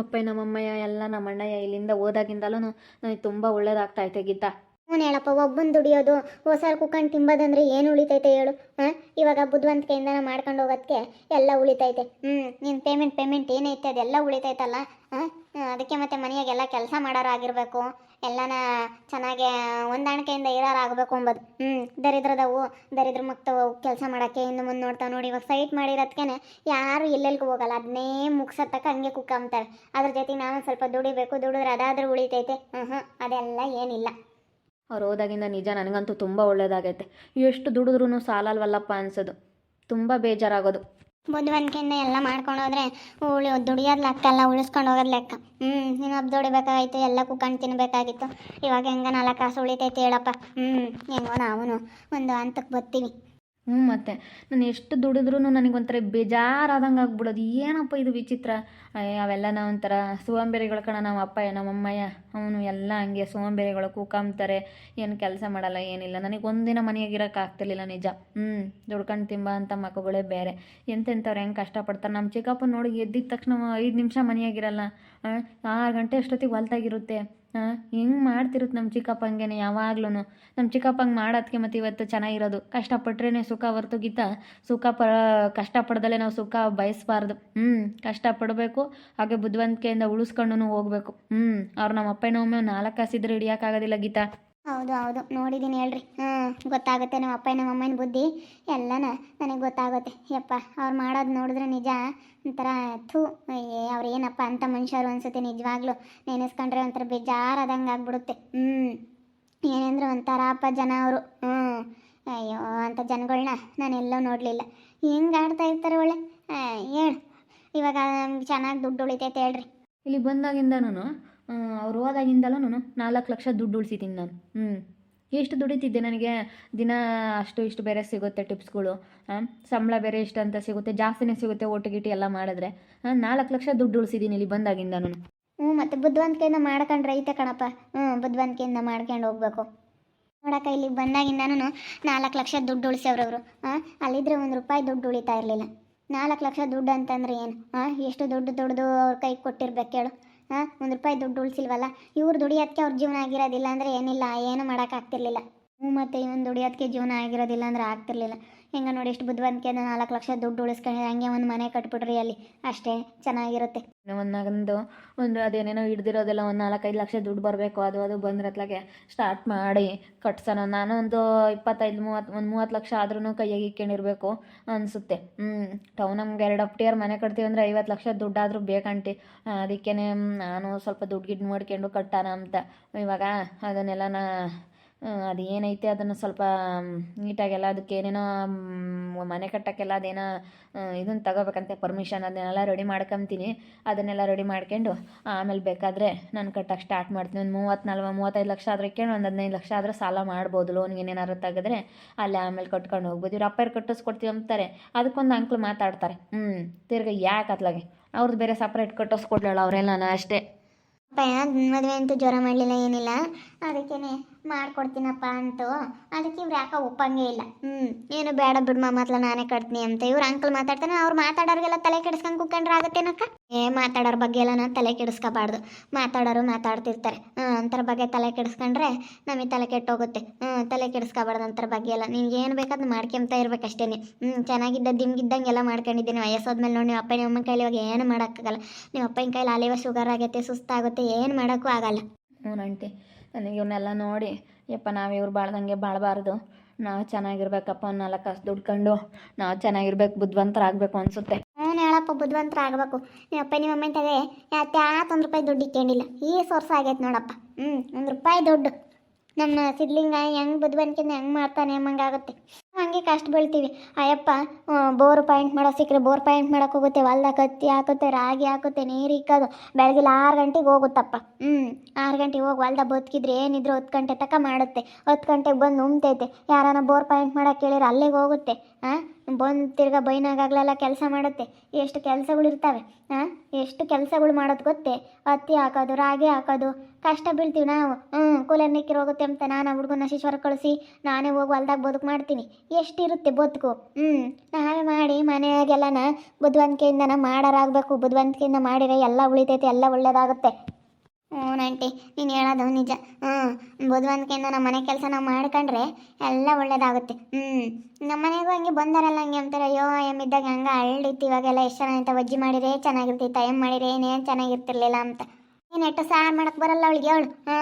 ಅಪ್ಪ ನಮ್ಮಮ್ಮಯ್ಯ ಎಲ್ಲ ನಮ್ಮ ಅಣ್ಣಯ್ಯ ಇಲ್ಲಿಂದ ಹೋದಾಗಿಂದಲೂ ನನಗೆ ತುಂಬ ಒಳ್ಳೇದಾಗ್ತಾೈತೆ ಗೀತಾ. ಹ್ಞೂ ಹೇಳಪ್ಪ, ಒಬ್ಬನ್ ದುಡಿಯೋದು ಹೊಸ ಕುಕ್ಕಂಡು ತಿಂಬೋದಂದ್ರೆ ಏನು ಉಳಿತೈತೆ ಹೇಳು, ಹಾಂ? ಇವಾಗ ಬುದ್ಧಿವಂತಿಕೆಯಿಂದ ಮಾಡ್ಕೊಂಡು ಹೋಗೋದಕ್ಕೆ ಎಲ್ಲ ಉಳಿತೈತೆ. ಹ್ಞೂ ನಿನ್ನ ಪೇಮೆಂಟ್ ಪೇಮೆಂಟ್ ಏನೈತೆ, ಅದೆಲ್ಲ ಉಳಿತೈತಲ್ಲ, ಹಾಂ? ಅದಕ್ಕೆ ಮತ್ತೆ ಮನೆಯಾಗೆಲ್ಲ ಕೆಲಸ ಮಾಡೋರಾಗಿರಬೇಕು, ಎಲ್ಲನ ಚೆನ್ನಾಗಿ ಹೊಂದಾಣಿಕೆಯಿಂದ ಇರೋರಾಗಬೇಕು ಅಂಬೋದು. ಹ್ಞೂ ದರಿದ್ರದವು, ದರಿದ್ರ ಮಕ್ತವು, ಕೆಲಸ ಮಾಡೋಕ್ಕೆ ಇನ್ನು ಮುಂದೆ ನೋಡ್ತಾವೆ ನೋಡಿ, ಇವಾಗ ಸೈಟ್ ಮಾಡಿರೋದಕ್ಕೆ ಯಾರು ಎಲ್ಲೆಲ್ಗೂ ಹೋಗಲ್ಲ ಅದನ್ನೇ ಮುಗ್ಸತ್ತಕ್ಕ ಹಂಗೆ ಕುಕ್ಕಂತಾರೆ ಅದ್ರ ಜೊತೆಗೆ ನಾವು ಸ್ವಲ್ಪ ದುಡಿಬೇಕು, ದುಡಿದ್ರೆ ಅದಾದರೂ ಉಳಿತೈತೆ ಹ್ಞೂ ಹ್ಞೂ ಅದೆಲ್ಲ ಏನಿಲ್ಲ. ಅವ್ರು ಹೋದಾಗಿಂದ ನಿಜ ನನಗಂತೂ ತುಂಬ ಒಳ್ಳೇದಾಗೈತೆ. ಎಷ್ಟು ದುಡಿದ್ರೂ ಸಾಲಲ್ವಲ್ಲಪ್ಪ ಅನ್ಸೋದು. ತುಂಬ ಬೇಜಾರಾಗೋದು. ಬುದ್ಧಿವಂತಿಕೆಯಿಂದ ಎಲ್ಲ ಮಾಡ್ಕೊಂಡು ಹೋದ್ರೆ ಉಳಿ ದುಡಿಯೋದು ಲೆಕ್ಕ ಅಲ್ಲ, ಉಳಿಸ್ಕೊಂಡು ಹೋಗೋದು ಲೆಕ್ಕ. ಹ್ಞೂ ಹಬ್ಬ ದುಡಿಬೇಕಾಗಿತ್ತು ಎಲ್ಲ ಕುಕ್ಕಂಡು ತಿನ್ಬೇಕಾಗಿತ್ತು. ಇವಾಗ ಹೆಂಗ ನಾಲ್ಕು ಕಾಸು ಉಳಿತೈತೆ ಹೇಳಪ್ಪ. ಹ್ಞೂ ಹೆಂಗೋ ನಾವು ಒಂದು ಹಂತಕ್ಕೆ ಬರ್ತೀವಿ. ಹ್ಞೂ ಮತ್ತೆ. ನಾನು ಎಷ್ಟು ದುಡಿದ್ರೂ ನನಗೊಂಥರ ಬೇಜಾರಾದಂಗೆ ಆಗ್ಬಿಡೋದು. ಏನಪ್ಪ ಇದು ವಿಚಿತ್ರ? ಅವೆಲ್ಲ ನಾವು ಒಂಥರ ಸೋಂಬೇರಿಗಳು ಕಣ, ನಮ್ಮ ಅಪ್ಪ, ನಮ್ಮ ಅಮ್ಮಯ್ಯ, ಅವನು ಎಲ್ಲ ಹಂಗೆ ಸೋಂಬೇರಿಗಳು ಕೂಕಂಬ್ತಾರೆ ಏನು ಕೆಲಸ ಮಾಡಲ್ಲ, ಏನಿಲ್ಲ. ನನಗೆ ಒಂದಿನ ಮನೆಯಾಗಿರೋಕೆ ಆಗ್ತಿರ್ಲಿಲ್ಲ ನಿಜ. ಹ್ಞೂ, ದುಡ್ಕೊಂಡು ತಿಂಬ ಅಂತ ಮಕ್ಕಳುಗಳೇ ಬೇರೆ. ಎಂತೆಂಥವ್ರು ಹೆಂಗೆ ಕಷ್ಟಪಡ್ತಾರೆ? ನಮ್ಮ ಚಿಕ್ಕಪ್ಪ ನೋಡಿ ಎದ್ದಿದ ತಕ್ಷಣ ಐದು ನಿಮಿಷ ಮನೆಯಾಗಿರಲ್ಲ ಆರು ಗಂಟೆ ಅಷ್ಟೊತ್ತಿಗೆ ಹೊಲ್ತಾಗಿರುತ್ತೆ. ಹೆಂಗೆ ಮಾಡ್ತಿರುತ್ತೆ ನಮ್ಮ ಚಿಕ್ಕಪ್ಪ ಹಂಗೇನೆ ಯಾವಾಗ್ಲೂ ನಮ್ಮ ಚಿಕ್ಕಪ್ಪ ಹಂಗೆ ಮಾಡೋದಕ್ಕೆ ಮತ್ತು ಇವತ್ತು ಚೆನ್ನಾಗಿರೋದು. ಕಷ್ಟಪಟ್ರೇ ಸುಖ ಹೊರ್ತು ಗೀತ, ಸುಖ ಪ, ಕಷ್ಟಪಡ್ದಲೇ ನಾವು ಸುಖ ಬಯಸಬಾರ್ದು. ಹ್ಞೂ ಕಷ್ಟಪಡಬೇಕು, ಹಾಗೆ ಬುದ್ಧಿವಂತಿಕೆಯಿಂದ ಉಳಿಸ್ಕೊಂಡು ಹೋಗ್ಬೇಕು. ಹ್ಞೂ ಅವ್ರು ನಮ್ಮ ಅಪ್ಪನ ಒಮ್ಮೆ ನಾಲ್ಕು ಕಾಸಿದ್ರೆ ಹಿಡಿಯೋಕ್ಕಾಗೋದಿಲ್ಲ ಗೀತಾ. ಹೌದು ಹೌದು. ನೋಡಿದ್ದೀನಿ ಹೇಳ್ರಿ. ಹ್ಞೂ ಗೊತ್ತಾಗುತ್ತೆ ನಮ್ಮ ಅಪ್ಪ ನಮ್ಮ ಅಮ್ಮನ ಬುದ್ಧಿ. ಎಲ್ಲನ ನನಗೆ ಗೊತ್ತಾಗುತ್ತೆ. ಯಪ್ಪ, ಅವ್ರು ಮಾಡೋದು ನೋಡಿದ್ರೆ ನಿಜ. ಒಂಥರ ಥೂ ಅವ್ರು ಏನಪ್ಪ ಅಂತ ಮನುಷ್ಯರು ಅನ್ಸುತ್ತೆ ನಿಜವಾಗ್ಲೂ. ನೆನೆಸ್ಕೊಂಡ್ರೆ ಒಂಥರ ಬೇಜಾರಾದಂಗೆ ಆಗ್ಬಿಡುತ್ತೆ. ಹ್ಞೂ ಏನಂದ್ರೆ ಒಂಥರ ಅಪ್ಪ, ಜನ ಅವರು. ಹ್ಞೂ ಅಯ್ಯೋ ಅಂಥ ಜನಗಳನ್ನ ನಾನು ಎಲ್ಲೋ ನೋಡಲಿಲ್ಲ. ಹೆಂಗೆ ಆಡ್ತಾ ಇರ್ತಾರೆ ಒಳ್ಳೆ? ಹೇಳು. ಇವಾಗ ಚೆನ್ನಾಗಿ ದುಡ್ಡು ಉಳಿತೈತೆ ಹೇಳ್ರಿ. ಇಲ್ಲಿ ಬಂದಾಗಿಂದನೂ ಅವ್ರು ಹೋದಾಗಿಂದಲೂ ನಾಲ್ಕು ಲಕ್ಷ ದುಡ್ಡು ಉಳಿಸಿದ್ದೀನಿ ನಾನು. ಹ್ಞೂ ಎಷ್ಟು ದುಡಿತಿದ್ದೆ ನನಗೆ? ದಿನ ಅಷ್ಟು ಇಷ್ಟು ಬೇರೆ ಸಿಗುತ್ತೆ ಟಿಪ್ಸ್ಗಳು. ಸಂಬಳ ಬೇರೆ ಇಷ್ಟು ಅಂತ ಸಿಗುತ್ತೆ, ಜಾಸ್ತಿನೇ ಸಿಗುತ್ತೆ ಓಟು ಗಿಟಿ ಎಲ್ಲ ಮಾಡಿದ್ರೆ. ನಾಲ್ಕು ಲಕ್ಷ ದುಡ್ಡು ಉಳಿಸಿದ್ದೀನಿ ಇಲ್ಲಿ ನಾನು. ಹ್ಞೂ ಮತ್ತು ಬುದ್ಧಿವಂತಿಕೆಯಿಂದ ಮಾಡ್ಕೊಂಡ್ರೆ ಐತೆ ಕಣಪ್ಪ. ಹ್ಞೂ ಬುದ್ಧಿವಂತಿಕೆಯಿಂದ ಮಾಡ್ಕೊಂಡು ಹೋಗ್ಬೇಕು. ನೋಡಕ್ಕ, ಇಲ್ಲಿಗೆ ನಾನು ನಾಲ್ಕು ಲಕ್ಷ ದುಡ್ಡು ಉಳಿಸವ್ರವರು ಹಾಂ, ಅಲ್ಲಿದ್ರೆ ಒಂದು ರೂಪಾಯಿ ದುಡ್ಡು ಉಳಿತಾ ಇರಲಿಲ್ಲ. ನಾಲ್ಕು ಲಕ್ಷ ದುಡ್ಡು ಅಂತಂದ್ರೆ ಏನು? ಹಾಂ, ಎಷ್ಟು ದುಡ್ಡು ದುಡ್ದು ಅವ್ರ ಕೈಗೆ ಕೊಟ್ಟಿರ್ಬೇಕು ಹೇಳು ಹಾಂ, ಒಂದು ರೂಪಾಯಿ ದುಡ್ಡು ಉಳಿಸಿಲ್ವಲ್ಲ? ಇವ್ರು ದುಡಿಯೋದಕ್ಕೆ ಅವ್ರ ಜೀವನ ಆಗಿರೋದಿಲ್ಲ ಅಂದರೆ ಏನಿಲ್ಲ, ಏನು ಮಾಡೋಕ್ಕಾಗ್ತಿರ್ಲಿಲ್ಲ ಹ್ಞೂ ಮತ್ತು ಇವನು ದುಡಿಯೋದಕ್ಕೆ ಜೀವನ ಆಗಿರೋದಿಲ್ಲ ಅಂದ್ರೆ ಆಗ್ತಿರ್ಲಿಲ್ಲ. ಹೆಂಗ ನೋಡಿ ಎಷ್ಟು ಬುದ್ಧಿವಂತಿಕೆಯಿಂದ ನಾಲ್ಕು ಲಕ್ಷ ದುಡ್ಡು ಉಳಿಸ್ಕೊಂಡು ಹಂಗೆ ಒಂದು ಮನೆ ಕಟ್ಬಿಡ್ರಿ ಅಲ್ಲಿ. ಅಷ್ಟೇ, ಚೆನ್ನಾಗಿರುತ್ತೆ. ಒಂದು ಒಂದು ಅದೇನೇನೋ ಹಿಡ್ದಿರೋದೆಲ್ಲ ಒಂದು ನಾಲ್ಕೈದು ಲಕ್ಷ ದುಡ್ಡು ಬರಬೇಕು, ಅದು ಅದು ಬಂದ್ರತ್ಲಾಗೆ ಸ್ಟಾರ್ಟ್ ಮಾಡಿ ಕಟ್ಸೋಣ. ನಾನು ಒಂದು ಇಪ್ಪತ್ತೈದು, ಮೂವತ್ತು, ಒಂದು ಮೂವತ್ತು ಲಕ್ಷ ಆದ್ರೂ ಕೈಯಾಗೆ ಇಕ್ಕೊಂಡಿರ್ಬೇಕು ಅನಿಸುತ್ತೆ. ಹ್ಞೂ ಟೌನ್ ನಮ್ಗೆ ಎರಡು ಅಪ್ಟಿಯರ್ ಮನೆ ಕಟ್ತೀವಿ ಅಂದರೆ ಐವತ್ತು ಲಕ್ಷ ದುಡ್ಡಾದರೂ ಬೇಕಂಟಿ ಅದಕ್ಕೇ ನಾನು ಸ್ವಲ್ಪ ದುಡ್ಡು ಗಿಡ್ ಮಾಡ್ಕೊಂಡು ಕಟ್ಟಾನ ಅಂತ. ಇವಾಗ ಅದನ್ನೆಲ್ಲ ನಾ ಅದು ಏನೈತೆ ಅದನ್ನು ಸ್ವಲ್ಪ ನೀಟಾಗೆಲ್ಲ ಅದಕ್ಕೆ ಏನೇನೋ ಮನೆ ಕಟ್ಟೋಕ್ಕೆಲ್ಲ ಅದೇನೋ ಇದನ್ನು ತಗೋಬೇಕಂತೆ ಪರ್ಮಿಷನ್ ಅದನ್ನೆಲ್ಲ ರೆಡಿ ಮಾಡ್ಕೊತೀನಿ. ಅದನ್ನೆಲ್ಲ ರೆಡಿ ಮಾಡ್ಕೊಂಡು ಆಮೇಲೆ ಬೇಕಾದರೆ ನಾನು ಕಟ್ಟಕ್ಕೆ ಸ್ಟಾರ್ಟ್ ಮಾಡ್ತೀನಿ. ಒಂದು ಮೂವತ್ತು, ನಲ್ವ, ಮೂವತ್ತೈದು ಲಕ್ಷ ಆದ್ರೆ ಕೇಳಿ ಒಂದು ಹದಿನೈದು ಲಕ್ಷ ಆದರೆ ಸಾಲ ಮಾಡ್ಬೋದು ಲೋನ್ಗೆ ಏನೇನಾದ್ರು ತೆಗೆದ್ರೆ ಅಲ್ಲಿ ಆಮೇಲೆ ಕಟ್ಕೊಂಡು ಹೋಗ್ಬೋದು. ಇವ್ರು ಅಪ್ಪರು ಕಟ್ಟಿಸ್ಕೊಡ್ತೀವಿ ಅಂತಾರೆ. ಅದಕ್ಕೊಂದು ಅಂಕ್ಲು ಮಾತಾಡ್ತಾರೆ. ಹ್ಞೂ ತಿರ್ಗಿ ಯಾಕೆ ಅತ್ಲಾಗೆ ಅವ್ರದ್ದು ಬೇರೆ ಸಪ್ರೇಟ್ ಕಟ್ಟಿಸ್ಕೊಡ್ಲಲ್ಲ ಅವರೆಲ್ಲ ಅಷ್ಟೇ. ಅಪ್ಪ ಮದುವೆ ಅಂತೂ ಜ್ವರ ಮಾಡಲಿಲ್ಲ, ಏನಿಲ್ಲ. ಅದಕ್ಕೇನೆ ಮಾಡ್ಕೊಡ್ತೀನಪ್ಪ ಅಂತು. ಅದಕ್ಕೆ ಇವ್ರು ಯಾಕೆ ಒಪ್ಪಂಗೆ ಇಲ್ಲ. ಹ್ಞೂ ಏನು ಬೇಡ ಬಿಡ್ಮ ಮೊದ್ಲ ನಾನೇ ಕಟ್ತೀನಿ ಅಂತ. ಇವ್ರು ಅಂಕಲ್ ಮಾತಾಡ್ತಾನೆ, ಅವ್ರು ಮಾತಾಡೋರಿಗೆಲ್ಲ ತಲೆ ಕೆಡಿಸ್ಕೊಂಡು ಕುಕ್ಕಂಡ್ರೆ ಆಗತ್ತೇನಕ್ಕ? ಏ, ಮಾತಾಡೋರ ಬಗ್ಗೆ ಎಲ್ಲ ನಾನು ತಲೆ ಕೆಡಿಸ್ಕೋಬಾರ್ದು. ಮಾತಾಡೋರು ಮಾತಾಡ್ತಿರ್ತಾರೆ. ಅಂತರ ಬಗ್ಗೆ ತಲೆ ಕೆಡಿಸ್ಕೊಂಡ್ರೆ ನಮಗೆ ತಲೆ ಕೆಟ್ಟೋಗುತ್ತೆ. ಹ್ಞೂ ತಲೆ ಕೆಡಿಸ್ಕೋಬಾರ್ದು ಅಂತರ ಬಗ್ಗೆ ಎಲ್ಲ ನಿನ್ಗೆ ಏನು ಬೇಕಾದ್ನ ಮಾಡ್ಕೊಂತ ಇರ್ಬೇಕಷ್ಟೇ ಹ್ಞೂ ಚೆನ್ನಾಗಿದ್ದ ದಿಮ್ಗಿದ್ದಂಗೆಲ್ಲ ಮಾಡ್ಕೊಂಡಿದ್ದೀನಿ. ವಯಸ್ಸಾದ್ಮೇಲೆ ನೋಡಿ ನಿಮ್ಮ ಅಪ್ಪ ನಿಮ್ಮ ಕೈಲಿ ಇವಾಗ ಏನು ಮಾಡೋಕ್ಕಾಗಲ್ಲ. ನಿಮ್ಮ ಅಪ್ಪನ ಕೈಲಿ ಅಲ್ಲಿವ ಶುಗರ್ ಆಗೈತೆ, ಸುಸ್ತಾಗುತ್ತೆ, ಏನು ಮಾಡೋಕ್ಕೂ ಆಗಲ್ಲ. ಹ್ಞೂ ಆಂಟಿ, ನನಗೆ ಇವನ್ನೆಲ್ಲ ನೋಡಿ, ಯಪ್ಪ ನಾವು ಇವ್ರು ಬಾಳ್ದಂಗೆ ಬಾಳಬಾರ್ದು. ನಾವು ಚೆನ್ನಾಗಿರ್ಬೇಕಪ್ಪ ನಾಲ್ಕು ಕಾಸು ದುಡ್ಕೊಂಡು ನಾವು ಚೆನ್ನಾಗಿರ್ಬೇಕು ಬುದ್ಧಿವಂತರಾಗಬೇಕು ಅನಿಸುತ್ತೆ. ಹೇಳಪ್ಪ ಬುದ್ಧಿವಂತರ ಆಗಬೇಕು ನಿಮ್ಮ ಅಪ್ಪ ನಿಮ್ಮ ಅಮ್ಮನ ಯಾತ್ಯಾತ ಒಂದು ರೂಪಾಯಿ ದುಡ್ಡು ಇಕ್ಕೊಂಡಿಲ್ಲ ಈ ಸೋರ್ಸ್ ಆಗೈತೆ ನೋಡಪ್ಪ. ಹ್ಞೂ ಒಂದು ರೂಪಾಯಿ ದುಡ್ಡು. ನಮ್ಮ ಸಿದ್ಲಿಂಗ ಹೆಂಗೆ ಬುದ್ಧಿವಂತಿಕೆಯಿಂದ ಹೆಂಗೆ ಮಾಡ್ತಾನೆ ಆಗುತ್ತೆ. ಹಂಗೆ ಕಷ್ಟ ಬೀಳ್ತೀವಿ. ಅಯ್ಯಪ್ಪ ಬೋರ್ ಪಾಯಿಂಟ್ ಮಾಡೋ ಸಿಕ್ಕರೆ ಬೋರ್ ಪಾಯಿಂಟ್ ಮಾಡೋಕೆ ಹೋಗುತ್ತೆ. ಹೊಲ್ದಾಗ ಕತ್ತಿ ಹಾಕುತ್ತೆ, ರಾಗಿ ಹಾಕುತ್ತೆ, ನೀರು ಇಕ್ಕೋದು ಬೆಳಗ್ಗೆ ಆರು ಗಂಟೆಗೆ ಹೋಗುತ್ತಪ್ಪ. ಹ್ಞೂ ಆರು ಗಂಟೆಗೆ ಹೋಗಿ ಹೊಲ್ದಾಗ ಬದುಕಿದ್ರೆ ಏನಿದ್ರು ಹತ್ತು ಗಂಟೆ ತನಕ ಮಾಡುತ್ತೆ. ಹತ್ತು ಗಂಟೆಗೆ ಬಂದು ಉಮ್ತೈತೆ ಯಾರಾನ ಬೋರ್ ಪಾಯಿಂಟ್ ಮಾಡೋಕೆ ಕೇಳಿದ್ರೆ ಅಲ್ಲಿಗೆ ಹೋಗುತ್ತೆ. ಹಾಂ ಬಂದು ತಿರ್ಗಾ ಬೈನಾಗಾಗ್ಲೆಲ್ಲ ಕೆಲಸ ಮಾಡುತ್ತೆ. ಎಷ್ಟು ಕೆಲಸಗಳು ಇರ್ತವೆ ಹಾಂ ಎಷ್ಟು ಕೆಲಸಗಳು ಮಾಡೋದು ಗೊತ್ತೇ? ಹತ್ತಿ ಹಾಕೋದು, ರಾಗಿ ಹಾಕೋದು, ಕಷ್ಟ ಬೀಳ್ತೀವಿ ನಾವು. ಹ್ಞೂ ಕೂಲರ್ ನಿಕ್ಕಿರಿ ಹೋಗುತ್ತೆ ಅಂತ ನಾನು ಆ ಹುಡುಗನ ಶಿಶ್ವರ ಕಳಿಸಿ ನಾನೇ ಹೋಗಿ ಹೊಲ್ದಾಗ ಬದುಕು ಮಾಡ್ತೀನಿ. ಎಷ್ಟಿರುತ್ತೆ ಬದುಕು? ಹ್ಞೂ ನಾವೇ ಮಾಡಿ ಮನೆಯಾಗೆಲ್ಲನ ಬುದ್ಧಿವಂತಿಕೆಯಿಂದನ ಮಾಡೋರಾಗಬೇಕು. ಬುದ್ಧಿವಂತಿಕೆಯಿಂದ ಮಾಡಿರೆ ಎಲ್ಲ ಉಳಿತೈತೆ, ಎಲ್ಲ ಒಳ್ಳೇದಾಗುತ್ತೆ. ಹ್ಞೂ ಆಂಟಿ, ನೀನು ಹೇಳೋದು ನಿಜ. ಹ್ಞೂ, ಬುದ್ಧಿವಂತಿಕೆಯಿಂದ ನಮ್ಮ ಮನೆ ಕೆಲಸ ನಾವು ಮಾಡ್ಕೊಂಡ್ರೆ ಎಲ್ಲ ಒಳ್ಳೇದಾಗುತ್ತೆ. ಹ್ಞೂ, ನಮ್ಮ ಮನೆಗೂ ಹಂಗೆ ಬಂದಾರಲ್ಲ ಹಂಗೆ ಅಂತಾರೆ. ಅಯ್ಯೋ ಎಮ್ಮಿದ್ದಾಗ ಹಂಗೆ ಅಳ್ಳಿತ್ತು. ಇವಾಗೆಲ್ಲ ಎಷ್ಟು ಅಂತ ವಜ್ಜಿ ಮಾಡಿದ್ರೆ ಚೆನ್ನಾಗಿರ್ತಿತ್ತು ಎಂ ಮಾಡಿದ್ರೆ ಏನೇನು ಚೆನ್ನಾಗಿರ್ತಿರ್ಲಿಲ್ಲ ಅಂತ. ಏನು ಎಟ್ಟು ಸಾರು ಮಾಡಕ್ಕೆ ಬರಲ್ಲ ಅವಳಿಗೆ ಅವಳು ಹ್ಞೂ,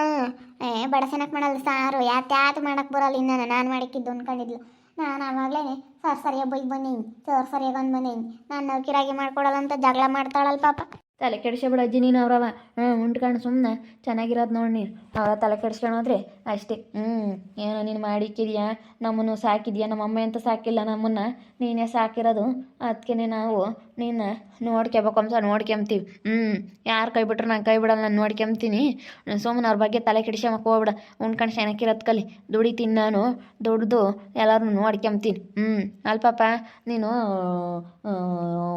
ಏ ಬಡಸನಕ್ಕೆ ಮಾಡಲ್ಲ ಸಾರು. ಯಾತ್ ಯಾತು ಮಾಡಕ್ಕೆ ಬರಲ್ಲ ಇನ್ನೂ ನಾನು ಮಾಡಿಕ್ಕಿದ್ದು ಅನ್ಕೊಂಡಿದ್ಲು. ನಾನು ಆವಾಗಲೇ ಸರ್ ಸರಿಯಾಗಿ ಬೈಗೆ ಬಂದೀನಿ. ಸರ್ ಸರಿಯಾಗಿ ಬಂದು ಬಂದೀನಿ. ನಾನು ನೌಕಿರಾಗಿ ಮಾಡ್ಕೊಡಲ್ಲ ಅಂತ ಜಗಳ ಮಾಡ್ತಾಳಲ್ಲ ಪಾಪ. ತಲೆ ಕೆಡಿಸ್ಕೊಬೇಡ ಅಜ್ಜಿ, ನೀನು ಅವ್ರವ. ಹ್ಞೂ ಉಂಟ್ಕೊಂಡು ಸುಮ್ಮನೆ ಚೆನ್ನಾಗಿರೋದು ನೋಡಿ ನೀನು. ಅವರ ತಲೆ ಕೆಡಿಸ್ಕೊಂಡ್ರೆ ಅಷ್ಟೇ. ಹ್ಞೂ, ಏನೋ ನೀನು ಮಾಡಿಕ್ಕಿದ್ಯಾ? ನಮ್ಮನ್ನು ಸಾಕಿದ್ಯಾ? ನಮ್ಮ ಅಮ್ಮ ಅಂತ ಸಾಕಿಲ್ಲ ನಮ್ಮನ್ನು? ನೀನೇ ಸಾಕಿರೋದು. ಅದಕ್ಕೆ ನಾವು ನೋಡ್ಕೋಬೇಕು ಅಂತ ನೋಡ್ಕೊಂತೀವಿ ಹ್ಞೂ ಯಾರು ಕೈ ಬಿಟ್ರು ನಾನು ಕೈ ಬಿಡಲ್ಲ, ನಾನು ನೋಡ್ಕೊಂತೀನಿ ಸುಮ್ಮನೆ ಅವ್ರ ಬಗ್ಗೆ ತಲೆ ಕೆಡಿಸ್ಕೊಂಬಕ್ಕೆ ಹೋಗ್ಬಿಡ. ಉಣ್ಕೊಂಡು ಕಲಿ. ದುಡಿತೀನಿ ನಾನು, ದುಡ್ದು ಎಲ್ಲರೂ ನೋಡ್ಕೊಂತೀನಿ ಹ್ಞೂ ಅಲ್ಪಪ್ಪ ನೀನು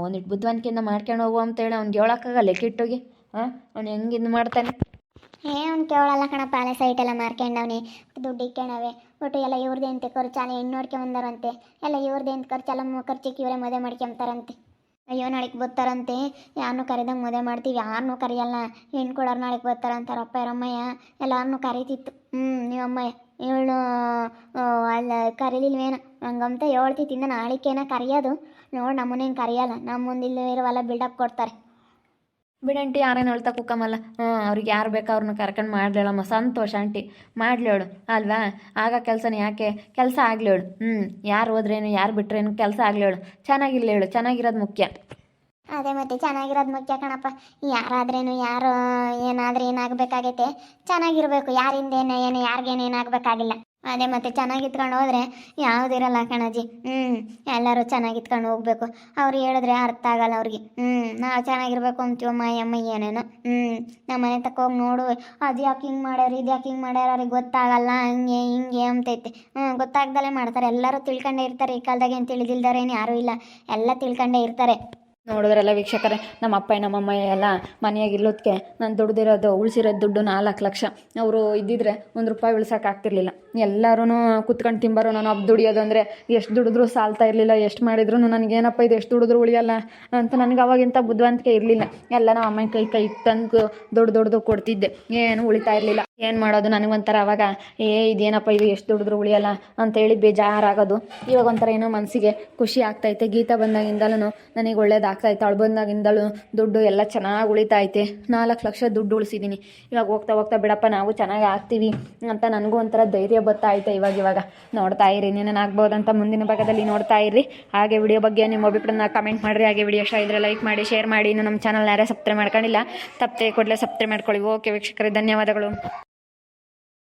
ಒಂದಿಟ್ಟು ಬುದ್ಧಿವಂತಿಕೆಯಿಂದ ಮಾಡ್ಕೊಂಡು ಹೋಗು ಅಂತೇಳಿ ಅವ್ನಿಗೆ ಹೇಳೋಕ್ಕಾಗಲ್ಲ ಕಿಟ್ಟೋಗಿ. ಹಾಂ ಅವ್ನು ಹೆಂಗೆ ಇದು ಮಾಡ್ತಾನೆ? ಏ, ಅವ್ನು ಕೇಳಲ್ಲ ಕಣ ಅಲೆ ಸೈಟ್ ಎಲ್ಲ ಮಾರ್ಕೊಂಡವನೆ ದುಡ್ಡು ಇಕ್ಕೊಂಡವೆ ಒಟ್ಟು ಎಲ್ಲ ಇವ್ರದ್ದು ಅಂತ ಖರ್ಚು ಅಲ್ಲ ಹೆಣ್ಣು ನೋಡ್ಕೊಂಬಂದಾರಂತೆ ಎಲ್ಲ ಇವ್ರದ್ದು ಅಂತ ಖರ್ಚು ಎಲ್ಲ ಖರ್ಚಿಗೆ ಇವರೇ ಮದುವೆ ಮಾಡ್ಕೊಂತಾರಂತೆ ಅಯ್ಯೋ, ನಾಳೆಗೆ ಬರ್ತಾರಂತೆ. ಯಾರನ್ನೂ ಕರೆದಂಗೆ ಮದುವೆ ಮಾಡ್ತೀವಿ ಯಾರನ್ನೂ ಕರೆಯಲ್ಲ. ಹೆಣ್ಣು ಕೊಡೋರು ನಾಳೆಗೆ ಬರ್ತಾರಂತಾರೆ ಅಪ್ಪ ಅಮ್ಮಯ್ಯ ಎಲ್ಲಾರನ್ನೂ ಕರೀತಿತ್ತು. ಹ್ಞೂ ನೀವು ಅಮ್ಮಯ್ಯ ಇವಳು ಅಲ್ಲ, ಕರೀಲಿಲ್ವೇನ? ಹಂಗಂತ ಹೇಳ್ತಿತ್ತಿಂದ ನಾಳಿಕೇನ ಕರೆಯೋದು? ನೋಡಿ ನಮ್ಮನ್ನೇನು ಕರೆಯಲ್ಲ. ನಮ್ಮ ಮುಂದೆ ಇರುವಲ್ಲ ಬಿಲ್ಡಪ್ ಕೊಡ್ತಾರೆ. ಬಿಡಂಟಿ ಯಾರೇನು ಹೇಳ್ತಾ ಕುಕ್ಕಮಲ್ಲ ಹ್ಞೂ ಅವ್ರಿಗೆ ಯಾರು ಬೇಕೋ ಅವ್ರನ್ನ ಕರ್ಕೊಂಡು ಮಾಡ್ಲೇಳಮ್ಮ ಸಂತೋಷ ಆಂಟಿ. ಮಾಡ್ಲೇಳು ಅಲ್ವಾ? ಆಗ ಕೆಲಸನ ಯಾಕೆ? ಕೆಲಸ ಆಗ್ಲೇಳು ಹ್ಞೂ ಯಾರು ಹೋದ್ರೇನು, ಯಾರು ಬಿಟ್ರೇನು ಕೆಲಸ ಆಗ್ಲೇಳು ಚೆನ್ನಾಗಿಲ್ಲೇಳು ಚೆನ್ನಾಗಿರೋದು ಮುಖ್ಯ. ಅದೇ ಮತ್ತೆ ಚೆನ್ನಾಗಿರೋದು ಮುಖ್ಯ ಕಣಪ್ಪ. ಯಾರಾದ್ರೇನು ಯಾರು ಏನಾದ್ರೂ ಏನಾಗಬೇಕಾಗೈತೆ. ಚೆನ್ನಾಗಿರ್ಬೇಕು. ಯಾರಿಂದ ಏನು ಏನು, ಯಾರಿಗೇನು ಏನಾಗಬೇಕಾಗಿಲ್ಲ. ಅದೇ ಮತ್ತೆ ಚೆನ್ನಾಗಿತ್ಕೊಂಡು ಹೋದ್ರೆ ಯಾವುದಿರಲ್ಲ ಕಣಜಿ. ಹ್ಞೂ ಎಲ್ಲರೂ ಚೆನ್ನಾಗಿತ್ಕೊಂಡು ಹೋಗ್ಬೇಕು. ಅವ್ರು ಹೇಳಿದ್ರೆ ಅರ್ಥ ಆಗಲ್ಲ ಅವ್ರಿಗೆ. ಹ್ಞೂ ನಾವು ಚೆನ್ನಾಗಿರ್ಬೇಕು ಅಂತೀವಮ್ಮ ಅಮ್ಮ ಏನೇನೋ. ಹ್ಞೂ ನಮ್ಮ ಮನೆ ತಕ್ಕ ಹೋಗಿ ನೋಡು. ಅದು ಯಾಕೆ ಹಿಂಗೆ ಮಾಡ್ಯಾರ, ಇದು ಯಾಕೆ ಹಿಂಗೆ ಮಾಡ್ಯಾರ ಅವ್ರಿಗೆ ಗೊತ್ತಾಗಲ್ಲ. ಹಂಗೆ, ಹಿಂಗೆ ಅಂತೈತೆ. ಹ್ಞೂ ಗೊತ್ತಾಗ್ದಲೇ ಮಾಡ್ತಾರೆ. ಎಲ್ಲರೂ ತಿಳ್ಕೊಂಡೇ ಇರ್ತಾರೆ. ಈ ಕಾಲದಾಗ ಏನು ತಿಳಿದಿಲ್ದವ್ರೇನು ಯಾರೂ ಇಲ್ಲ. ಎಲ್ಲ ತಿಳ್ಕೊಂಡೇ ಇರ್ತಾರೆ. ನೋಡಿದ್ರಲ್ಲ ವೀಕ್ಷಕರೇ, ನಮ್ಮ ಅಪ್ಪ ನಮ್ಮಮ್ಮ ಎಲ್ಲ ಮನೆಯಾಗ ಇಲ್ಲೋದಕ್ಕೆ ನಾನು ದುಡ್ದಿರೋದು, ಉಳಿಸಿರೋದು ದುಡ್ಡು ನಾಲ್ಕು ಲಕ್ಷ. ಅವರು ಇದ್ದಿದ್ರೆ ಒಂದು ರೂಪಾಯಿ ಉಳ್ಸೋಕೆ ಆಗ್ತಿರ್ಲಿಲ್ಲ. ಎಲ್ಲರೂ ಕುತ್ಕೊಂಡು ತಿಂಬಾರು ನಾನು ಅಪ್ಪ ದುಡಿಯೋದು ಅಂದರೆ ಎಷ್ಟು ದುಡಿದ್ರೂ ಸಾಲ್ತಾ ಇರಲಿಲ್ಲ, ಎಷ್ಟು ಮಾಡಿದ್ರು ನನಗೇನಪ್ಪ ಇದು, ಎಷ್ಟು ದುಡಿದ್ರು ಉಳಿಯಲ್ಲ ಅಂತ ನನಗೆ ಅವಾಗಿಂತ ಬುದ್ಧಿವಂತಿಕೆ ಇರಲಿಲ್ಲ. ಎಲ್ಲ ನಮ್ಮ ಅಮ್ಮನ ಕೈ ಕೈ ತಂದು ದೊಡ್ಡ ದೊಡ್ಡದು ಕೊಡ್ತಿದ್ದೆ. ಏನು ಉಳಿತಾ ಇರಲಿಲ್ಲ. ಏನು ಮಾಡೋದು ನನಗೊಂಥರ ಅವಾಗ, ಏ, ಇದೇನಪ್ಪ ಇದು, ಎಷ್ಟು ದುಡಿದ್ರು ಉಳಿಯಲ್ಲ ಅಂತೇಳಿ ಬೇಜಾರಾಗೋದು. ಇವಾಗ ಒಂಥರ ಏನೋ ಮನಸ್ಸಿಗೆ ಖುಷಿ ಆಗ್ತೈತೆ ಗೀತಾ ಬಂದಾಗಿಂದಲೂ ನನಗೆ ಒಳ್ಳೇದಾಗ್ತೈತೆ ಅವಳು ಬಂದಾಗಿಂದಳು ದುಡ್ಡು ಎಲ್ಲ ಚೆನ್ನಾಗಿ ಉಳಿತೈತೆ ನಾಲ್ಕು ಲಕ್ಷ ದುಡ್ಡು ಉಳಿಸಿದ್ದೀನಿ ಇವಾಗ ಹೋಗ್ತಾ ಹೋಗ್ತಾ, ಬಿಡಪ್ಪ, ನಾವು ಚೆನ್ನಾಗಿ ಆಗ್ತೀವಿ ಅಂತ ನನಗೂ ಒಂಥರ ಧೈರ್ಯ ಬತ್ತೈತೆ ಇವಾಗ ಇವಾಗ. ನೋಡ್ತಾ ಇರಿ ಏನೇನಾಗ್ಬೋದಂತ ಮುಂದಿನ ಭಾಗದಲ್ಲಿ ನೋಡ್ತಾ ಇರಿ. ಹಾಗೆ ವಿಡಿಯೋ ಬಗ್ಗೆ ನಿಮ್ಮ ಅಭಿಪ್ರಾಯನ ಕಮೆಂಟ್ ಮಾಡಿರಿ. ಹಾಗೆ ವಿಡಿಯೋ ಇಷ್ಟ ಇದ್ರೆ ಲೈಕ್ ಮಾಡಿ ಶೇರ್ ಮಾಡಿ. ಇನ್ನು ನಮ್ಮ ಚಾನಲ್ ಯಾರೇ ಸಬ್ಸ್ಕ್ರೈಬ್ ಮಾಡ್ಕೊಂಡಿಲ್ಲ, ತಪ್ಪದೆ ಕೊಡಲೇ ಸಬ್ಸ್ಕ್ರೈಬ್ ಮಾಡ್ಕೊಳ್ಳಿ. ಓಕೆ ವೀಕ್ಷಕರೇ, ಧನ್ಯವಾದಗಳು.